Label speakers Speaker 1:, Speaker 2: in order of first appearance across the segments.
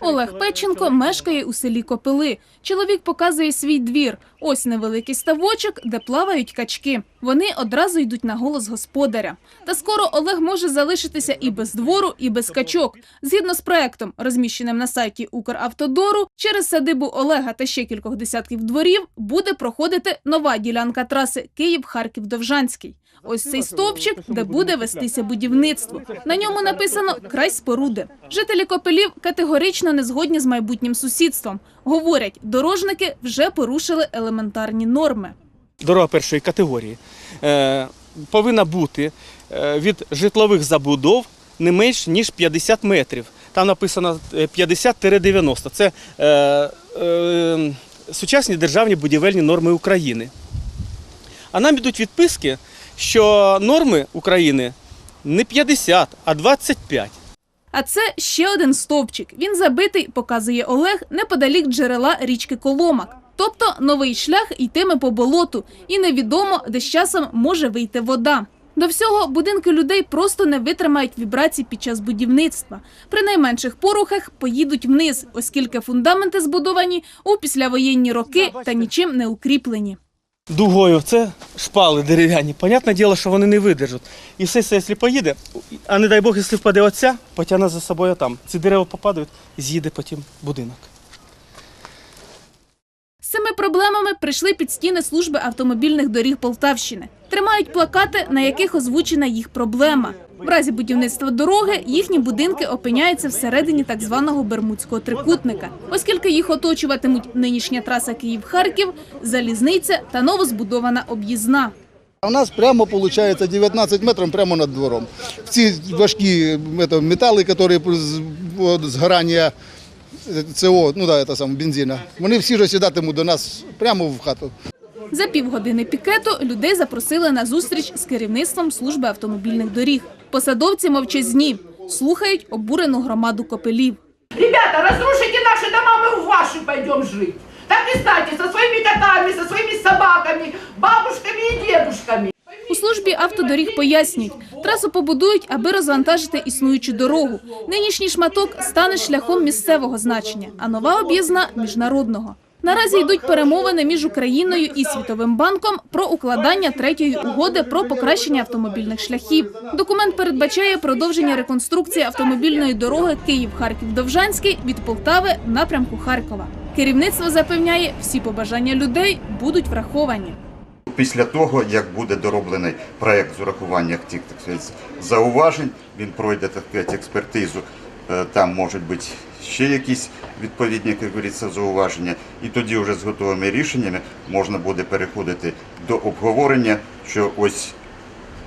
Speaker 1: Олег Печенко мешкає у селі Копили. Чоловік показує свій двір. Ось невеликий ставочок, де плавають качки. Вони одразу йдуть на голос господаря. Та скоро Олег може залишитися і без двору, і без качок. Згідно з проектом, розміщеним на сайті Укравтодору, через садибу Олега та ще кількох десятків дворів буде проходити нова ділянка траси Київ-Харків-Довжанський. Ось цей стовпчик, де буде вестися будівництво. На ньому написано край споруди. Жителі Копелів категорично не згодні з майбутнім сусідством. Говорять, дорожники вже порушили елементарні норми.
Speaker 2: дорога першої категорії е, повинна бути е, від житлових забудов не менш ніж 50 метрів. Там написано е, 50-90. Це е, е, сучасні державні будівельні норми України. А нам ідуть відписки, що норми України не 50, а 25.
Speaker 1: А це ще один стовпчик. Він забитий, показує Олег, неподалік джерела річки Коломак. Тобто новий шлях йтиме по болоту, і невідомо, де з часом може вийти вода. До всього будинки людей просто не витримають вібрацій під час будівництва. При найменших порухах поїдуть вниз, оскільки фундаменти збудовані у післявоєнні роки та нічим не укріплені.
Speaker 2: Дугою це шпали дерев'яні. Понятне діло, що вони не видержать. І все це, якщо поїде, а не дай Бог, якщо впаде оця, потягне за собою там. Ці дерева попадають, з'їде потім будинок.
Speaker 1: З цими проблемами прийшли під стіни служби автомобільних доріг Полтавщини. Тримають плакати, на яких озвучена їх проблема. В разі будівництва дороги їхні будинки опиняються всередині так званого Бермудського трикутника, оскільки їх оточуватимуть нинішня траса Київ-Харків, залізниця та новозбудована об'їзна.
Speaker 3: У нас прямо получается 19 метрів прямо над двором. Ці важкі метали, які згорання е, СО, ну да, это саме бензина, вони всі ж сідатимуть до нас прямо в хату.
Speaker 1: За півгодини пікету людей запросили на зустріч з керівництвом служби автомобільних доріг. Посадовці мовчазні, слухають обурену громаду копелів.
Speaker 4: Ребята, разрушите наши дома, мы в ваши пойдем жить. Так и станьте со своими котами, со своими собаками, бабушками и дедушками.
Speaker 1: У службі автодоріг пояснюють, трасу побудують, аби розвантажити існуючу дорогу. Нинішній шматок стане шляхом місцевого значення, а нова об'їзна – міжнародного. Наразі йдуть перемовини між Україною і Світовим банком про укладання третьої угоди про покращення автомобільних шляхів. Документ передбачає продовження реконструкції автомобільної дороги Київ-Харків-Довжанський від Полтави в напрямку Харкова. Керівництво запевняє, всі побажання людей будуть враховані.
Speaker 5: Після того, як буде дороблений проект з урахуванням тих зауважень, він пройде так експертизу. Е, Там можуть бути ще якісь відповідні, як говориться, зауваження. І тоді вже з готовими рішеннями можна буде переходити до обговорення, що ось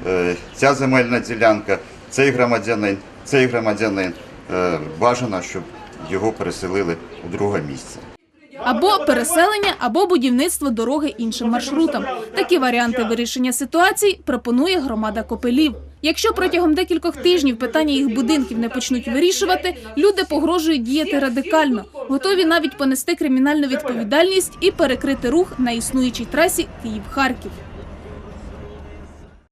Speaker 5: е, ця земельна ділянка, цей громадянин, цей громадянин е, бажано, щоб його переселили у друге місце.
Speaker 1: Або переселення, або будівництво дороги іншим маршрутом. Такі варіанти вирішення ситуацій пропонує громада Копелів. Якщо протягом декількох тижнів питання їх будинків не почнуть вирішувати, люди погрожують діяти радикально, готові навіть понести кримінальну відповідальність і перекрити рух на існуючій трасі Київ-Харків.